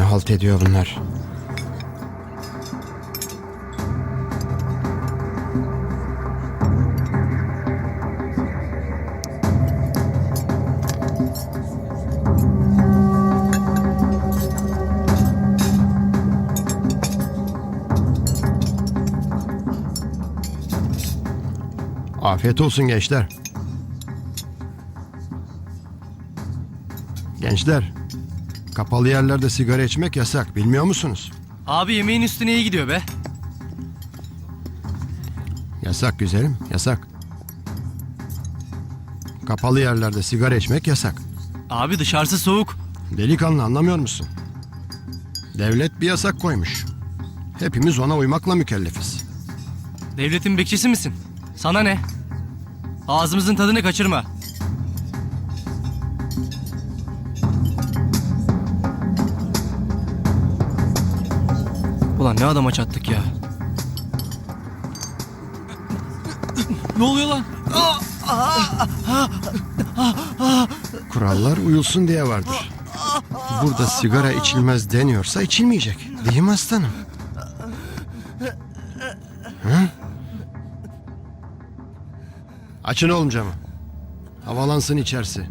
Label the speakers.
Speaker 1: halt ediyor bunlar? Afiyet olsun gençler. Gençler, kapalı yerlerde sigara içmek yasak, bilmiyor musunuz?
Speaker 2: Abi yemeğin üstüne iyi gidiyor be.
Speaker 1: Yasak güzelim, yasak. Kapalı yerlerde sigara içmek yasak.
Speaker 2: Abi dışarısı soğuk.
Speaker 1: Delikanlı anlamıyor musun? Devlet bir yasak koymuş. Hepimiz ona uymakla mükellefiz.
Speaker 2: Devletin bekçisi misin? Sana ne? Ağzımızın tadını kaçırma. Ulan ne adama çattık ya. ne oluyor lan?
Speaker 1: Kurallar uyulsun diye vardır. Burada sigara içilmez deniyorsa içilmeyecek. Değil mi aslanım? Hı? Açın oğlum camı. Havalansın içerisi.